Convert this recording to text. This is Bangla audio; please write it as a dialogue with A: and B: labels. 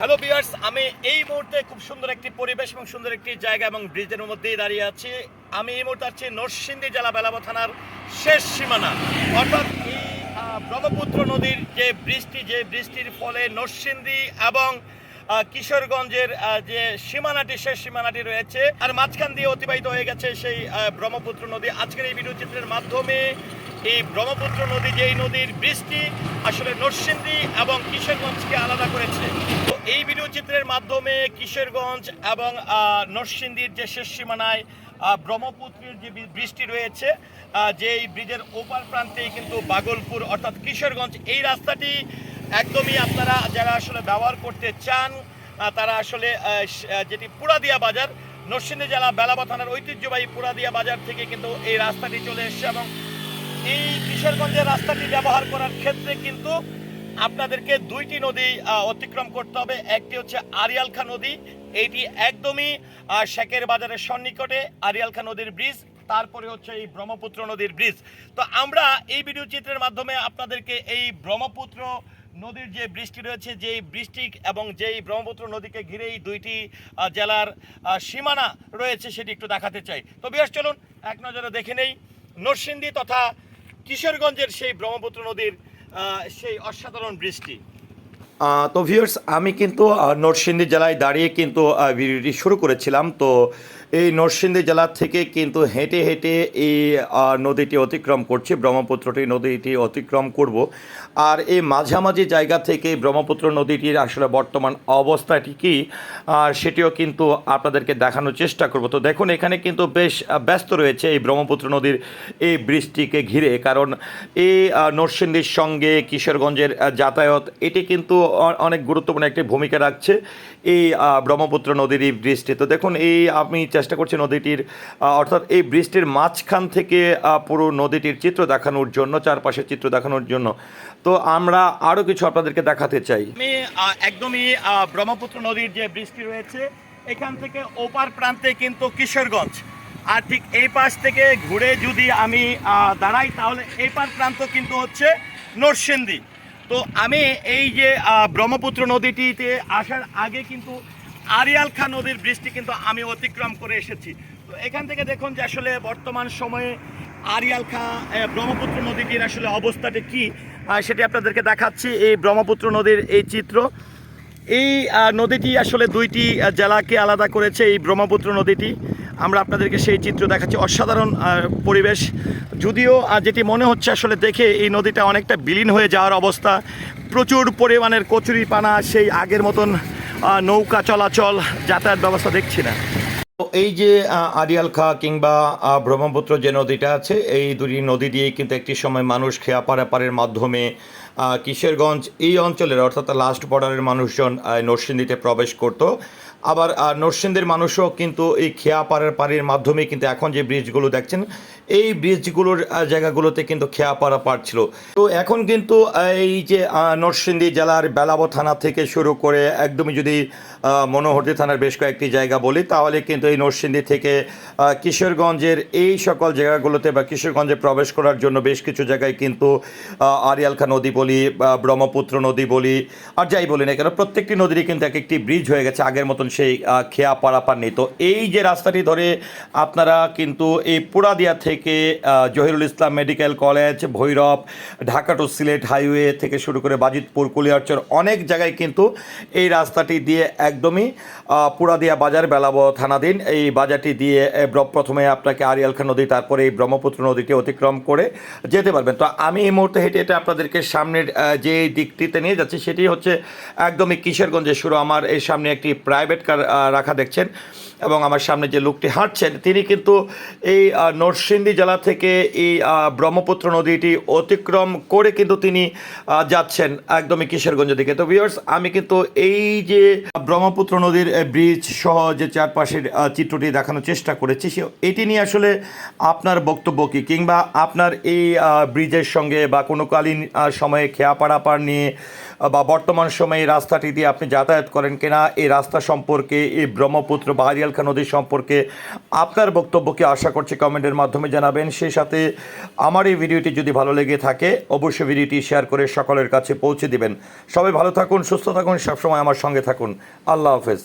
A: হ্যালো বিয়ার্স আমি এই মুহূর্তে খুব সুন্দর একটি পরিবেশ এবং সুন্দর একটি জায়গা এবং ব্রিজের মধ্যেই দাঁড়িয়ে আছি। আমি এই মুহূর্তে আছি নরসিংদী জেলা বেলাব থানার শেষ সীমানা। অর্থাৎ এই ব্রহ্মপুত্র নদীর যে বৃষ্টি যে বৃষ্টির ফলে নরসিংদী এবং কিশোরগঞ্জের যে সীমানাটি শেষ সীমানাটি রয়েছে। আর মাঝখান দিয়ে অতিবাহিত হয়ে গেছে সেই ব্রহ্মপুত্র নদী। আজকের এই ভিডিও চিত্রের মাধ্যমে এই ব্রহ্মপুত্র নদী যে এই নদীর বৃষ্টি আসলে নরসিংদী এবং কিশোরগঞ্জকে আলাদা করেছে। তো এই ভিডিও চিত্রের মাধ্যমে কিশোরগঞ্জ এবং নরসিংদীর যে শেষ সীমানায় ব্রহ্মপুত্রের যে বৃষ্টি রয়েছে যে এই ব্রিজের ওপার প্রান্তেই কিন্তু বাগলপুর, অর্থাৎ কিশোরগঞ্জ, এই রাস্তাটি একদমই আপনারা যারা আসলে ব্যবহার করতে চান তারা আসলে যেটি পুরাদিয়া বাজার, নরসিংদী জেলা বেলাবা থানার ঐতিহ্যবাহী পুরাদিয়া বাজার থেকে কিন্তু এই রাস্তাটি চলে এসছে এবং এই কিশোরগঞ্জের রাস্তাটি ব্যবহার করার ক্ষেত্রে কিন্তু আপনাদেরকে দুইটি নদী অতিক্রম করতে হবে। একটি হচ্ছে আরিয়ালখা নদী এটি একদমই শেখের বাজারের সন্নিকটে আরিয়ালখা নদীর ব্রিজ, তারপরে হচ্ছে এই ব্রহ্মপুত্র নদীর ব্রিজ। তো আমরা এই ভিডিও চিত্রের মাধ্যমে আপনাদেরকে এই ব্রহ্মপুত্র নদীর যে বৃষ্টি রয়েছে, যেই বৃষ্টি এবং যেই ব্রহ্মপুত্র নদীকে ঘিরেই দুইটি জেলার সীমানা রয়েছে সেটি একটু দেখাতে চাই। তো বিয়াস চলুন এক নজরে দেখে নেই। নরসিংদী তথা কিশোরগঞ্জের সেই ব্রহ্মপুত্র নদীর সেই অসাধারণ বৃষ্টি।
B: তো ভিউয়ার্স আমি কিন্তু নরসিংদী জেলায় দাঁড়িয়ে কিন্তু ভিডিওটি শুরু করেছিলাম। তো এই নরসিংদী জেলা থেকে কিন্তু হেঁটে হেঁটে এই নদীটি অতিক্রম করছি। ব্রহ্মপুত্রটি নদীটি অতিক্রম করব। আর এই মাঝামাঝি জায়গা থেকে ব্রহ্মপুত্র নদীটির আসলে বর্তমান অবস্থাটি কি সেটিও কিন্তু আপনাদেরকে দেখানোর চেষ্টা করব। তো দেখুন, এখানে কিন্তু বেশ ব্যস্ত রয়েছে এই ব্রহ্মপুত্র নদীর এই বৃষ্টিকে ঘিরে। কারণ এই নরসিংদীর সঙ্গে কিশোরগঞ্জের যাতায়াত, এটি কিন্তু অনেক গুরুত্বপূর্ণ একটি ভূমিকা রাখছে এই ব্রহ্মপুত্র নদীর এই বৃষ্টি। তো দেখুন, এই আমি চেষ্টা করছি নদীটির অর্থাৎ এই বৃষ্টির মাঝখান থেকে পুরো নদীটির চিত্র দেখানোর জন্য, চারপাশের চিত্র দেখানোর জন্য। তো আমরা আরও কিছু আপনাদেরকে দেখাতে চাই।
A: আমি একদমই ব্রহ্মপুত্র নদীর যে বৃষ্টি রয়েছে, এখান থেকে ওপার প্রান্তে কিন্তু কিশোরগঞ্জ। আর ঠিক এই পাশ থেকে ঘুরে যদি আমি দাঁড়াই, তাহলে এই পার প্রান্ত কিন্তু হচ্ছে নরসিংদী। তো আমি এই যে ব্রহ্মপুত্র নদীটিতে আসার আগে কিন্তু আরিয়াল খা নদীর বৃষ্টি কিন্তু আমি অতিক্রম করে এসেছি। তো এখান থেকে দেখুন যে আসলে বর্তমান সময়ে আরিয়াল খা ব্রহ্মপুত্র নদীটির আসলে অবস্থাটা কি সেটি আপনাদেরকে দেখাচ্ছি এই ব্রহ্মপুত্র নদীর এই চিত্র। এই নদীটি আসলে দুইটি জেলাকে আলাদা করেছে এই ব্রহ্মপুত্র নদীটি। আমরা আপনাদেরকে সেই চিত্র দেখাচ্ছি। অসাধারণ পরিবেশ। যদিও যেটি মনে হচ্ছে আসলে দেখে এই নদীটা অনেকটা বিলীন হয়ে যাওয়ার অবস্থা। প্রচুর পরিমাণের কচুরি পানা, সেই আগের মতন নৌকা চলাচল, যাতায়াত ব্যবস্থা দেখছি না।
B: তো এই যে আরিয়াল খা কিংবা ব্রহ্মপুত্র যে নদীটা আছে, এই দুটি নদী দিয়েই কিন্তু একটি সময় মানুষ খেয়া পারাপারের মাধ্যমে কিশোরগঞ্জ এই অঞ্চলের, অর্থাৎ লাস্ট বর্ডারের মানুষজন নরসিংদীতে প্রবেশ করত। আবার নরসিংদীর মানুষও কিন্তু এই খেয়া পাড়ার মাধ্যমে কিন্তু এখন যে ব্রিজগুলো দেখছেন, এই ব্রিজগুলোর জায়গাগুলোতে কিন্তু খেয়া পাড়া পার ছিল। তো এখন কিন্তু এই যে নরসিংদী জেলার বেলাবো থানা থেকে শুরু করে একদমই যদি মনোহরদী থানার বেশ কয়েকটি জায়গা বলি, তাহলে কিন্তু এই নরসিংদী থেকে কিশোরগঞ্জের এই সকল জায়গাগুলোতে বা কিশোরগঞ্জে প্রবেশ করার জন্য বেশ কিছু জায়গায় কিন্তু আরিয়ালখা নদী বলি ব্রহ্মপুত্র নদী বলি, আর যাই বলি না কেন, প্রত্যেকটি নদীরই কিন্তু এক একটি ব্রিজ হয়ে গেছে, আগের মতন সেই খেয়া পারাপার নেই। তো এই যে রাস্তাটি ধরে আপনারা কিন্তু এই পুরাদিয়া থেকে Zahirul Islam medical college, Bhairab, Dhaka to Sylhet highway থেকে শুরু করে বাজিতপুর, কুলিয়ারচর, অনেক জায়গায় কিন্তু এই রাস্তাটি দিয়ে একদমই পুরাদিয়া বাজার বেলাবো থানাধীন এই বাজারটি দিয়ে প্রথমে আপনাকে আরিয়ালখা নদী, তারপরে এই ব্রহ্মপুত্র নদীটি অতিক্রম করে যেতে পারবেন। তো আমি এই মুহূর্তে হেঁটে হেঁটে আপনাদেরকে সামনের যে দিকটিতে নিয়ে যাচ্ছে সেটি হচ্ছে একদমই কিশোরগঞ্জে শুরু। আমার এর সামনে একটি প্রাইভেট কার রাখা দেখছেন এবং আমার সামনে যে লোকটি হাঁটছেন তিনি কিন্তু এই নরসিংদী জেলা থেকে এই ব্রহ্মপুত্র নদীটি অতিক্রম করে কিন্তু তিনি যাচ্ছেন একদমই কিশোরগঞ্জ দিকে। তো ভিউয়ার্স আমি কিন্তু এই যে ব্রহ্মপুত্র নদীর ব্রিজ সহ যে চারপাশের চিত্রটি দেখানোর চেষ্টা করেছি সে এটি নিয়ে আসলে আপনার বক্তব্য কী? কিংবা আপনার এই ব্রিজের সঙ্গে বা কোনো কালীন আহ, সময়ে খেয়া পাড়াপাড় নিয়ে বা বর্তমান সময়ে এই রাস্তাটি দিয়ে আপনি যাতায়াত করেন কিনা, এই রাস্তা সম্পর্কে, এই ব্রহ্মপুত্র বা আরিয়াল খাঁ নদী সম্পর্কে আপনার বক্তব্যকে আশা করছি কমেন্টের মাধ্যমে জানাবেন। সেই সাথে আমার এই ভিডিওটি যদি ভালো লেগে থাকে, অবশ্যই ভিডিওটি শেয়ার করে সকলের কাছে পৌঁছে দিবেন। সবাই ভালো থাকুন, সুস্থ থাকুন, সবসময় আমার সঙ্গে থাকুন। আল্লাহ হাফেজ।